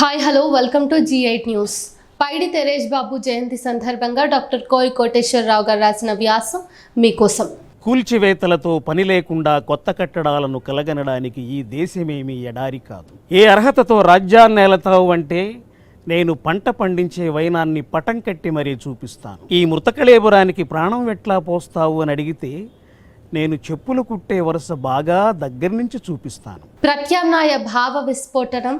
Hi hello welcome to G eight news Paidi Teresh Babu జయంతి సందర్భంగా doctor కోయి కోటేశ్వరరావు గారు రాసిన వ్యాసం మీకోసం. కూల్చివేతలతో పని లేకుండా కొత్త కట్టడాలను కలగనడానికి ఈ దేశమేమీ ఎడారి కాదు. ఏ అర్హతతో రాజ్యాన్ని ఏలతావు అంటే నేను పంట పండించే వైనాన్ని పటం కట్టి మరీ చూపిస్తాను. ఈ మృతకళేబురానికి ప్రాణం ఎట్లా పోస్తావు అని అడిగితే నేను చెప్పులు కుట్టే వరుస బాగా దగ్గర నుంచి చూపిస్తాను. ప్రత్యామ్నాయ భావ విస్ఫోటనం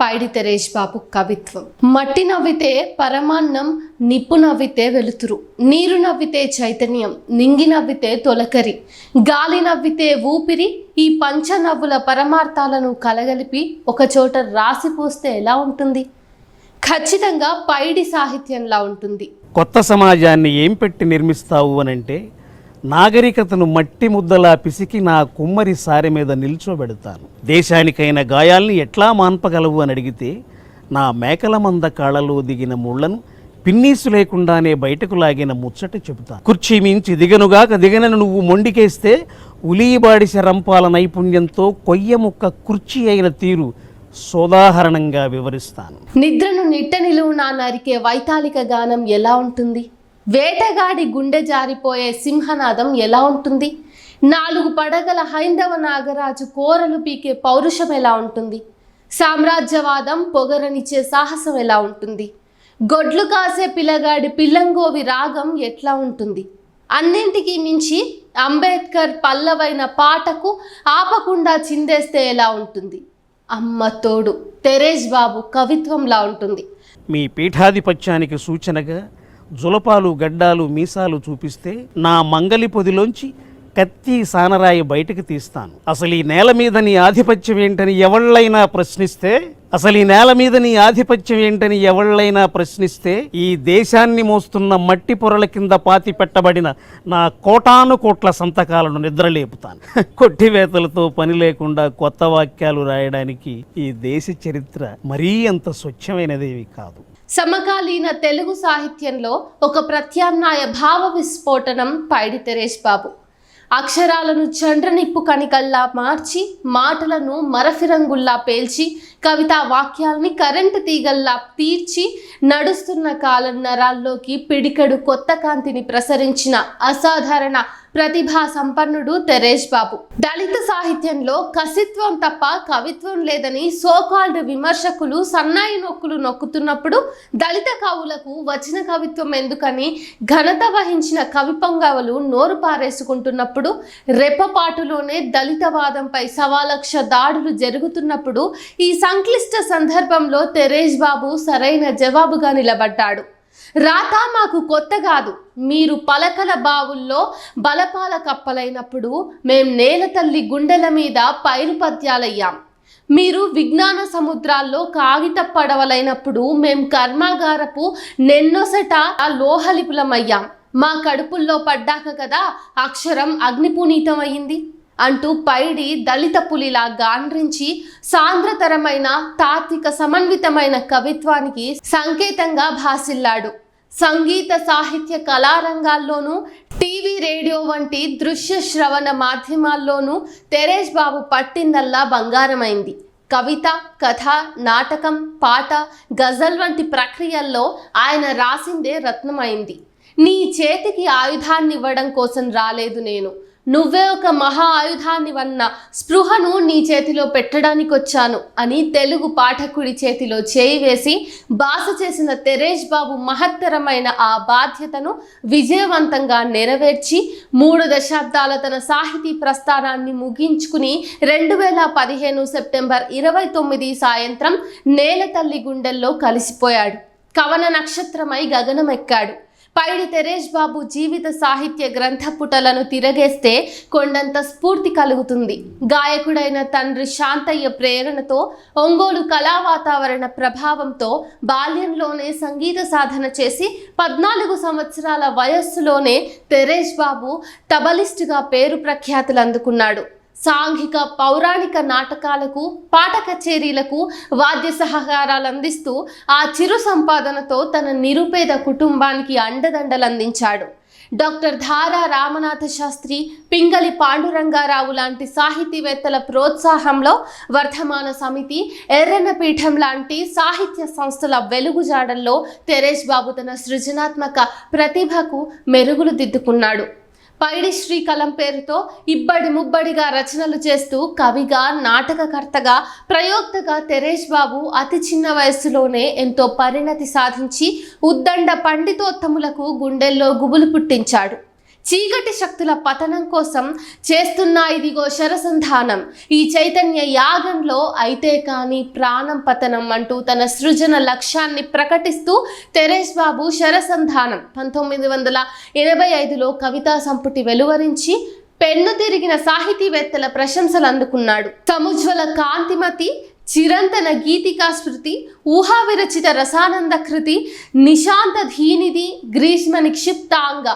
పైడి తెరేష్ బాబు కవిత్వం. మట్టి నవ్వితే పరమాన్నం నిప్పు నవ్వితే వెలుతురు. నీరు నవ్వితే చైతన్యం నింగి నవ్వితే తొలకరి. గాలి నవ్వితే ఊపిరి ఈ పంచ నవ్వుల పరమార్థాలను కలగలిపి ఒకచోట రాసిపోస్తే ఎలా ఉంటుంది? ఖచ్చితంగా పైడి సాహిత్యంలా ఉంటుంది. కొత్త సమాజాన్ని ఏం పెట్టి నిర్మిస్తావు అనంటే నాగరికతను మట్టి ముద్దలా పిసికి నా కుమ్మరి సారి మీద నిల్చోబెడతాను. దేశానికైన గాయాల్ని ఎట్లా మాన్పగలవు అని అడిగితే నా మేకల మంద కాళ్ళలో దిగిన ముళ్ళను పిన్నీసు లేకుండానే బయటకు లాగిన ముచ్చట చెబుతాను. కుర్చీ మించి దిగనుగాక దిగనను నువ్వు మొండికేస్తే ఉలీబాడి శరంపాల నైపుణ్యంతో కొయ్య ముక్క కుర్చీ అయిన తీరు సోదాహరణంగా వివరిస్తాను. నిద్రను నిట్ట నిలువునా నరికే వైతాళిక గానం ఎలా ఉంటుంది? వేటగాడి గుండె జారిపోయే సింహనాదం ఎలా ఉంటుంది? నాలుగు పడగల హైందవ నాగరాజు కోరలు పీకే పౌరుషం ఎలా ఉంటుంది? సామ్రాజ్యవాదం పొగరనిచ్చే సాహసం ఎలా ఉంటుంది? గొడ్లు కాసే పిల్లగాడి పిల్లంగోవి రాగం ఎట్లా ఉంటుంది? అన్నింటికీ మించి అంబేద్కర్ పల్లవైన పాటకు ఆపకుండా చిందేస్తే ఎలా ఉంటుంది? అమ్మ తోడు తెరేష్ బాబు కవిత్వంలా ఉంటుంది. మీ పీఠాధిపత్యానికి సూచనగా జులపాలు గడ్డాలు మీసాలు చూపిస్తే నా మంగలి పొదిలోంచి కత్తి సానరాయి బయటకు తీస్తాను. అసలు ఈ నేల మీద నీ ఆధిపత్యం ఏంటని ఎవళ్ళైనా ప్రశ్నిస్తే అసలు ఈ నేల మీద నీ ఆధిపత్యం ఏంటని ఎవళ్ళైనా ప్రశ్నిస్తే ఈ దేశాన్ని మోస్తున్న మట్టి పొరల కింద పాతి పెట్టబడిన నా కోటాను కోట్ల సంతకాలను నిద్రలేపుతాను. కొట్టివేతలతో పని లేకుండా కొత్త వాక్యాలు రాయడానికి ఈ దేశ చరిత్ర మరీ అంత స్వచ్ఛమైనదేవి కాదు. సమకాలీన తెలుగు సాహిత్యంలో ఒక ప్రత్యామ్నాయ భావ విస్ఫోటనం పైడి తెరేష్ బాబు. అక్షరాలను చండ్రనిప్పు కణికల్లా మార్చి మాటలను మరఫిరంగుల్లా పేల్చి కవితా వాక్యాల్ని కరెంటు తీగల్లా తీర్చి నడుస్తున్న కాలం నరాల్లోకి పిడికడు కొత్త కాంతిని ప్రసరించిన అసాధారణ ప్రతిభా సంపన్నుడు తెరేష్ బాబు. దళిత సాహిత్యంలో కసిత్వం తప్ప కవిత్వం లేదని సోకాల్డ్ విమర్శకులు సన్నాయి నొక్కులు నొక్కుతున్నప్పుడు దళిత కవులకు వచ్చిన కవిత్వం ఎందుకని ఘనత వహించిన కవి పొంగవలు నోరు పారేసుకుంటున్నప్పుడు రెప్పపాటులోనే దళితవాదంపై సవాలక్ష దాడులు జరుగుతున్నప్పుడు ఈ సంక్లిష్ట సందర్భంలో తెరేష్ బాబు సరైన జవాబుగా నిలబడ్డాడు. రాత మాకు కొత్త కాదు. మీరు పలకల బావుల్లో బలపాల కప్పలైనప్పుడు మేం నేల తల్లి గుండెల మీద పైరు పద్యాలయ్యాం. మీరు విజ్ఞాన సముద్రాల్లో కాగిత పడవలైనప్పుడు మేం కర్మాగారపు నెన్నొసట లోహలిపులమయ్యాం. మా కడుపుల్లో పడ్డాక కదా అక్షరం అగ్నిపునీతమయ్యింది అంటూ పైడి దళిత పులిలా గాండ్రించి సాంద్రతరమైన తాత్విక సమన్వితమైన కవిత్వానికి సంకేతంగా భాసిల్లాడు. సంగీత సాహిత్య కళారంగాల్లోనూ టీవీ రేడియో వంటి దృశ్య శ్రవణ మాధ్యమాల్లోనూ తెరేష్ బాబు పట్టిందల్లా బంగారమైంది. కవిత కథ నాటకం పాట గజల్ వంటి ప్రక్రియల్లో ఆయన రాసిందే రత్నమైంది. నీ చేతికి ఆయుధాన్ని ఇవ్వడం కోసం రాలేదు నేను. నువ్వే ఒక మహా ఆయుధాన్ని వన్న స్పృహను నీ చేతిలో పెట్టడానికి వచ్చాను అని తెలుగు పాఠకుడి చేతిలో చేయి వేసి బాస చేసిన తెరేష్ బాబు మహత్తరమైన ఆ బాధ్యతను విజయవంతంగా నెరవేర్చి మూడు దశాబ్దాల తన సాహితీ ప్రస్థానాన్ని ముగించుకుని రెండు వేల పదిహేను సెప్టెంబర్ ఇరవై తొమ్మిది సాయంత్రం నేల తల్లి గుండెల్లో కలిసిపోయాడు. కవన నక్షత్రమై గగనమెక్కాడు. పైడి తెరేష్ బాబు జీవిత సాహిత్య గ్రంథ పుటలను తిరగేస్తే కొండంత స్ఫూర్తి కలుగుతుంది. గాయకుడైన తండ్రి శాంతయ్య ప్రేరణతో ఒంగోలు కళా వాతావరణ ప్రభావంతో బాల్యంలోనే సంగీత సాధన చేసి పద్నాలుగు సంవత్సరాల వయస్సులోనే తెరేష్ బాబు తబలిస్టుగా పేరు ప్రఖ్యాతులు అందుకున్నాడు. సాంఘిక పౌరాణిక నాటకాలకు పాట కచేరీలకు వాద్య సహకారాలు అందిస్తూ ఆ చిరు సంపాదనతో తన నిరుపేద కుటుంబానికి అండదండలు అందించాడు. డాక్టర్ ధారా రామనాథ శాస్త్రి పింగళి పాండురంగారావు లాంటి సాహితీవేత్తల ప్రోత్సాహంలో వర్ధమాన సమితి ఎర్రన్నపీఠం లాంటి సాహిత్య సంస్థల వెలుగుజాడల్లో తెరేష్ బాబు తన సృజనాత్మక ప్రతిభకు మెరుగులు దిద్దుకున్నాడు. పైడి శ్రీకలం పేరుతో ఇబ్బడి ముబ్బడిగా రచనలు చేస్తూ కవిగా నాటకకర్తగా ప్రయోక్తగా తెరేష్ బాబు అతి చిన్న వయస్సులోనే ఎంతో పరిణతి సాధించి ఉద్దండ పండితోత్తములకు గుండెల్లో గుబులు పుట్టించాడు. చీకటి శక్తుల పతనం కోసం చేస్తున్న ఇదిగో శరసంధానం. ఈ చైతన్య యాగంలో అయితే కానీ ప్రాణం పతనం అంటూ తన సృజన లక్ష్యాన్ని ప్రకటిస్తూ తెరేష్ బాబు శరసంధానం. పంతొమ్మిది వందల ఎనభై ఐదులో కవితా సంపుటి వెలువరించి పెన్ను తిరిగిన సాహితీవేత్తల ప్రశంసలు అందుకున్నాడు. సముజ్వల కాంతిమతి చిరంతన గీతికా స్మృతి ఊహావిరచిత రసానంద కృతి నిశాంత ధీనిధి గ్రీష్మ నిక్షిప్తాంగ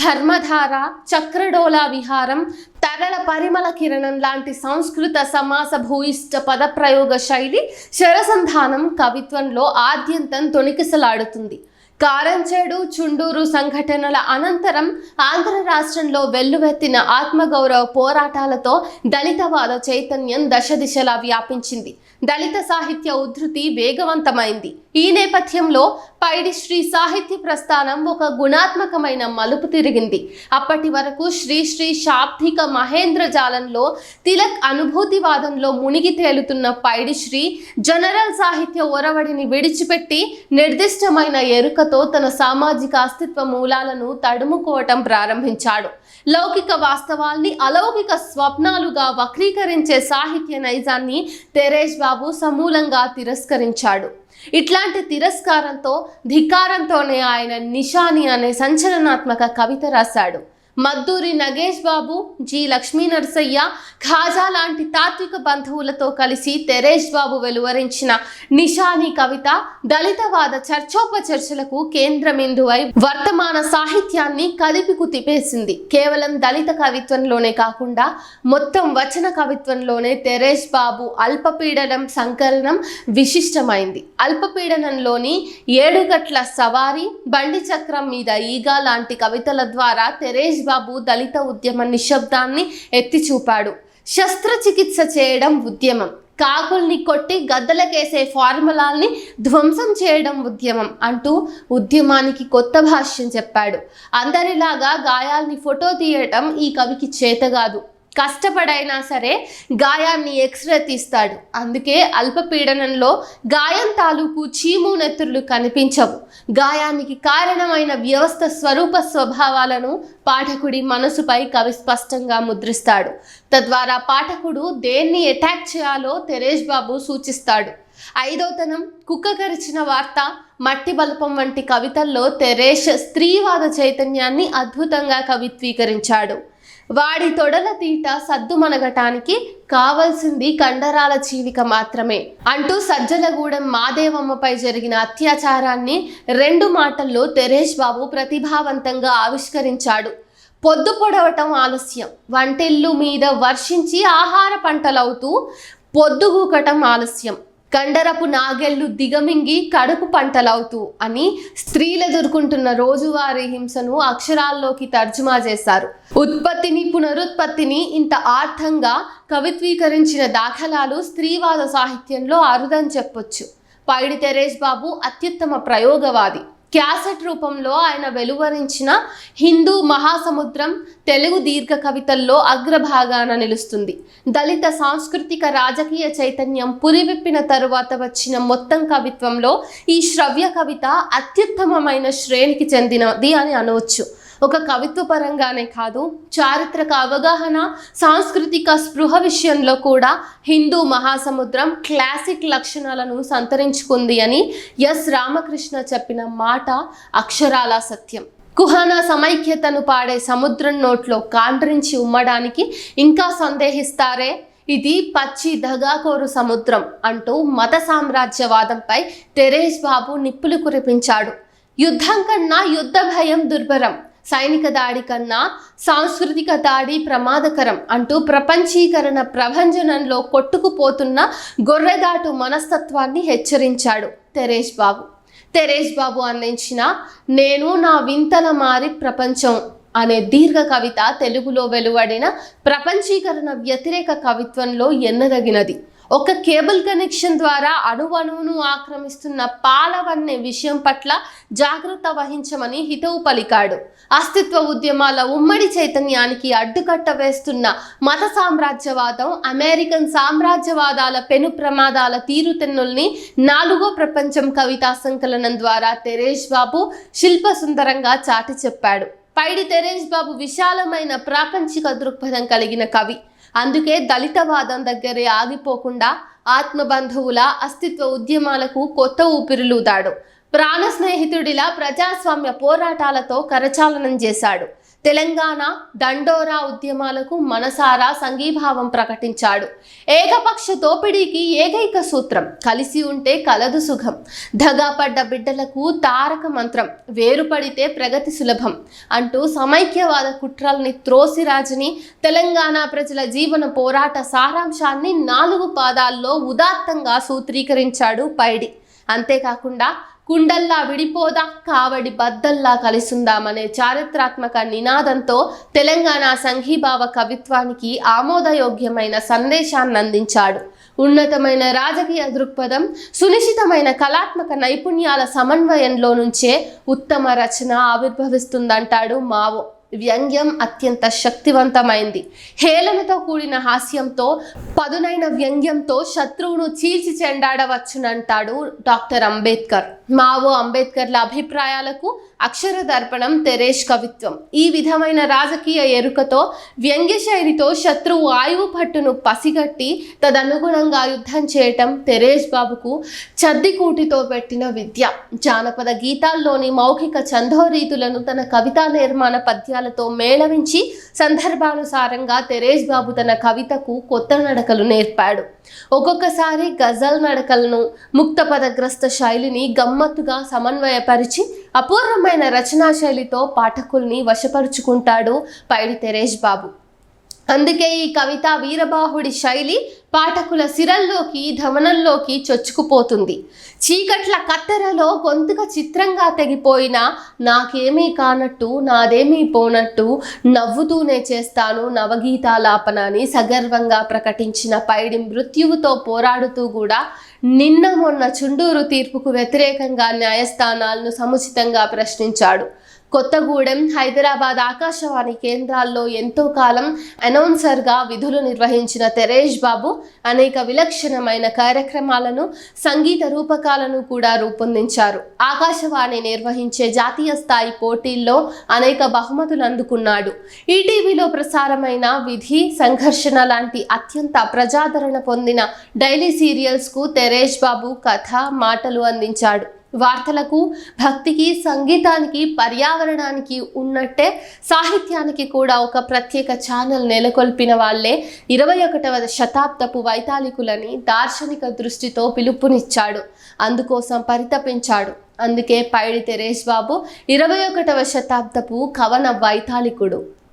ఘర్మధార చక్రడోలా విహారం తరళ పరిమళ కిరణం లాంటి సంస్కృత సమాస భూయిష్ట పదప్రయోగ శైలి శరసంధానం కవిత్వంలో ఆద్యంతం తొణికిసలాడుతుంది. కారంచేడు చుండూరు సంఘటనల అనంతరం ఆంధ్ర రాష్ట్రంలో వెల్లువెత్తిన ఆత్మగౌరవ పోరాటాలతో దళితవాద చైతన్యం దశ దిశలా వ్యాపించింది. దళిత సాహిత్య ఉధృతి వేగవంతమైంది. ఈ నేపథ్యంలో పైడి శ్రీ సాహిత్య ప్రస్థానం ఒక గుణాత్మకమైన మలుపు తిరిగింది. అప్పటి వరకు శ్రీశ్రీ శాబ్దిక మహేంద్ర జాలంలో తిలక్ అనుభూతివాదంలో మునిగి తేలుతున్న పైడి శ్రీ జనరల్ సాహిత్య ఒరవడిని విడిచిపెట్టి నిర్దిష్టమైన ఎరుకతో తన సామాజిక అస్తిత్వ మూలాలను తడుముకోవటం ప్రారంభించాడు. లౌకిక వాస్తవాల్ని అలౌకిక స్వప్నాలుగా వక్రీకరించే సాహిత్య నైజాన్ని తెరేష్ బాబు సమూలంగా తిరస్కరించాడు. ఇట్లాంటి తిరస్కారంతో ధిక్కారంతోనే ఆయన నిషాని అనే సంచలనాత్మక కవిత రాశాడు. మద్దూరి నగేష్ బాబు జి లక్ష్మీ నరసయ్య ఖాజా లాంటి తాత్విక బంధువులతో కలిసి తెరేష్ బాబు వెలువరించిన నిషాని కవిత దళితవాద చర్చోపచర్చలకు కేంద్రమిందువై వర్తమాన సాహిత్యాన్ని కదిపికు తిపేసింది. కేవలం దళిత కవిత్వంలోనే కాకుండా మొత్తం వచన కవిత్వంలోనే తెరేష్ బాబు అల్పపీడనం సంకలనం విశిష్టమైంది. అల్పపీడనంలోని ఏడుగట్ల సవారి బండి చక్రం మీద ఈగ లాంటి కవితల ద్వారా తెరేష్ బాబు దళిత ఉద్యమ నిశ్శబ్దాన్ని ఎత్తి చూపాడు. శస్త్రచికిత్స చేయడం ఉద్యమం. కాకుల్ని కొట్టి గద్దలకేసే ఫార్ములాల్ని ధ్వంసం చేయడం ఉద్యమం అంటూ ఉద్యమానికి కొత్త భాష్యం చెప్పాడు. అందరిలాగా గాయాల్ని ఫోటో తీయటం ఈ కవికి చేత కాదు. కష్టపడైనా సరే గాయాన్ని ఎక్స్రే తీస్తాడు. అందుకే అల్పపీడనంలో గాయం తాలూకు చీము నెత్తుర్లు కనిపించవు. గాయానికి కారణమైన వ్యవస్థ స్వరూప స్వభావాలను పాఠకుడి మనసుపై కవి స్పష్టంగా ముద్రిస్తాడు. తద్వారా పాఠకుడు దేన్ని అటాక్ చేయాలో తెరేష్ బాబు సూచిస్తాడు. ఐదోతనం కుక్క కరిచిన వార్త మట్టి బల్పం వంటి కవితల్లో తెరేష్ స్త్రీవాద చైతన్యాన్ని అద్భుతంగా కవిత్వీకరించాడు. వాడి తొడల తీట సద్దుమనగటానికి కావలసింది కండరాల చీలిక మాత్రమే. అంటూ సజ్జలగూడెం మాదేవమ్మపై జరిగిన అత్యాచారాన్ని రెండు మాటల్లో తెరేష్ బాబు ప్రతిభావంతంగా ఆవిష్కరించాడు. పొద్దు పొడవటం ఆలస్యం. వంటిల్లు మీద వర్షించి ఆహార పంటలవుతూ పొద్దుగూకటం ఆలస్యం. కండరపు నాగెళ్ళు దిగమింగి కడుపు పంటలవుతూ అని స్త్రీలు ఎదుర్కొంటున్న రోజువారీ హింసను అక్షరాల్లోకి తర్జుమా చేశారు. ఉత్పత్తిని పునరుత్పత్తిని ఇంత ఆర్థంగా కవిత్వీకరించిన దాఖలాలు స్త్రీవాద సాహిత్యంలో అరుదని చెప్పొచ్చు. పైడి తెరేష్ బాబు అత్యుత్తమ ప్రయోగవాది. క్యాసెట్ రూపంలో ఆయన వెలువరించిన హిందూ మహాసముద్రం తెలుగు దీర్ఘ కవితల్లో అగ్రభాగాన నిలుస్తుంది. దళిత సాంస్కృతిక రాజకీయ చైతన్యం పురివిప్పిన తరువాత వచ్చిన మొత్తం కవిత్వంలో ఈ శ్రవ్య కవిత అత్యుత్తమమైన శ్రేణికి చెందినది అని అనవచ్చు. ఒక కవిత్వ పరంగానే కాదు చారిత్రక అవగాహన సాంస్కృతిక స్పృహ విషయంలో కూడా హిందూ మహాసముద్రం క్లాసిక్ లక్షణాలను సంతరించుకుంది అని ఎస్ రామకృష్ణ చెప్పిన మాట అక్షరాల సత్యం. కుహానా సమైక్యతను పాడే సముద్రం నోట్లో కాండ్రించి ఉమ్మడానికి ఇంకా సందేహిస్తారే? ఇది పచ్చి దగాకోరు సముద్రం అంటూ మత సామ్రాజ్యవాదంపై తెరేష్ బాబు నిప్పులు కురిపించాడు. యుద్ధం కన్నా యుద్ధ భయం దుర్భరం. సైనిక దాడి కన్నా సాంస్కృతిక దాడి ప్రమాదకరం అంటూ ప్రపంచీకరణ ప్రభంజనంలో కొట్టుకుపోతున్న గొర్రెదాటు మనస్తత్వాన్ని హెచ్చరించాడు తెరేష్ బాబు. తెరేష్ బాబు అందించిన నేను నా వింతల మారి ప్రపంచం అనే దీర్ఘ కవిత తెలుగులో వెలువడిన ప్రపంచీకరణ వ్యతిరేక కవిత్వంలో ఎన్నదగినది. ఒక కేబుల్ కనెక్షన్ ద్వారా అణువణువును ఆక్రమిస్తున్న పాలవన్నే విషయం పట్ల జాగ్రత్త వహించమని హితవు పలికాడు. అస్తిత్వ ఉద్యమాల ఉమ్మడి చైతన్యానికి అడ్డుకట్ట వేస్తున్న మత సామ్రాజ్యవాదం అమెరికన్ సామ్రాజ్యవాదాల పెను ప్రమాదాల తీరుతెన్నుల్ని నాలుగో ప్రపంచం కవితా సంకలనం ద్వారా తెరేష్ బాబు శిల్ప సుందరంగా చాటి చెప్పాడు. పైడి తెరేష్ బాబు విశాలమైన ప్రాపంచిక దృక్పథం కలిగిన కవి. అందుకే దళితవాదం దగ్గరే ఆగిపోకుండా ఆత్మబంధువుల అస్తిత్వ ఉద్యమాలకు కొత్త ఊపిరులూదాడు. ప్రాణ స్నేహితుడిలా ప్రజాస్వామ్య పోరాటాలతో కరచాలనం చేశాడు. తెలంగాణ దండోరా ఉద్యమాలకు మనసారా సంఘీభావం ప్రకటించాడు. ఏకపక్ష దోపిడీకి ఏకైక సూత్రం కలిసి ఉంటే కలదు సుఖం దగాపడ్డ బిడ్డలకు తారక మంత్రం వేరుపడితే ప్రగతి సులభం అంటూ సమైక్యవాద కుట్రల్ని త్రోసిరాజుని తెలంగాణ ప్రజల జీవన పోరాట సారాంశాన్ని నాలుగు పాదాల్లో ఉదాత్తంగా సూత్రీకరించాడు పైడి. అంతేకాకుండా కుండల్లా విడిపోదా కావడి బద్దల్లా కలిసుందామనే చారిత్రాత్మక నినాదంతో తెలంగాణ సంఘీభావ కవిత్వానికి ఆమోదయోగ్యమైన సందేశాన్ని అందించాడు ఉన్నతమైన రాజకీయ దృక్పథం సునిశ్చితమైన కళాత్మక నైపుణ్యాల సమన్వయంలో నుంచే ఉత్తమ రచన ఆవిర్భవిస్తుందంటాడు మావో. వ్యంగ్యం అత్యంత శక్తివంతమైంది. హేళనతో కూడిన హాస్యంతో పదునైన వ్యంగ్యంతో శత్రువును చీల్చి చెండాడవచ్చునంటాడు డాక్టర్ అంబేద్కర్. మావో అంబేద్కర్ల అభిప్రాయాలకు అక్షర దర్పణం తెరేష్ కవిత్వం. ఈ విధమైన రాజకీయ ఎరుకతో వ్యంగ్య శైలితో శత్రువు ఆయువు పట్టును పసిగట్టి తదనుగుణంగా యుద్ధం చేయటం తెరేష్ బాబుకు చద్దికూటితో పెట్టిన విద్య. జానపద గీతాల్లోని మౌఖిక చందోరీతులను తన కవితా నిర్మాణ పద్యాలతో మేళవించి సందర్భానుసారంగా తెరేష్ బాబు తన కవితకు కొత్త నడకలు నేర్పాడు. ఒక్కొక్కసారి గజల్ నడకలను ముక్త పదగ్రస్త శైలిని గమ్మత్తుగా సమన్వయపరిచి అపూర్వమైన రచనా శైలితో పాఠకుల్ని వశపరుచుకుంటాడు పైడి తెరేష్ బాబు. అందుకే ఈ కవిత వీరబాహుడి శైలి పాఠకుల సిరల్లోకి ధవనంలోకి చొచ్చుకుపోతుంది. చీకట్ల కత్తెరలో గొంతుక చిత్రంగా తెగిపోయిన నాకేమీ కానట్టు నాదేమీ పోనట్టు నవ్వుతూనే చేస్తాను నవగీతాలాపనాన్ని సగర్వంగా ప్రకటించిన పైడి మృత్యువుతో పోరాడుతూ కూడా నిన్న మొన్న చుండూరు తీర్పుకు వ్యతిరేకంగా న్యాయస్థానాలను సముచితంగా ప్రశ్నించాడు. కొత్తగూడెం హైదరాబాద్ ఆకాశవాణి కేంద్రాల్లో ఎంతో కాలం అనౌన్సర్గా విధులు నిర్వహించిన తెరేష్ బాబు అనేక విలక్షణమైన కార్యక్రమాలను సంగీత రూపకాలను కూడా రూపొందించారు. ఆకాశవాణి నిర్వహించే జాతీయ స్థాయి పోటీల్లో అనేక బహుమతులు అందుకున్నాడు. ఈటీవీలో ప్రసారమైన విధి సంఘర్షణ లాంటి అత్యంత ప్రజాదరణ పొందిన డైలీ సీరియల్స్కు తెరేష్ బాబు కథ మాటలు అందించాడు. వార్తలకు భక్తికి సంగీతానికి పర్యావరణానికి ఉన్నట్టే సాహిత్యానికి కూడా ఒక ప్రత్యేక ఛానల్ నెలకొల్పిన వాళ్ళే ఇరవై ఒకటవ శతాబ్దపు వైతాళికులని దార్శనిక దృష్టితో పిలుపునిచ్చాడు. అందుకోసం పరితపించాడు. అందుకే పైడి తెరేష్ బాబు ఇరవై ఒకటవ శతాబ్దపు కవన వైతాళికుడు.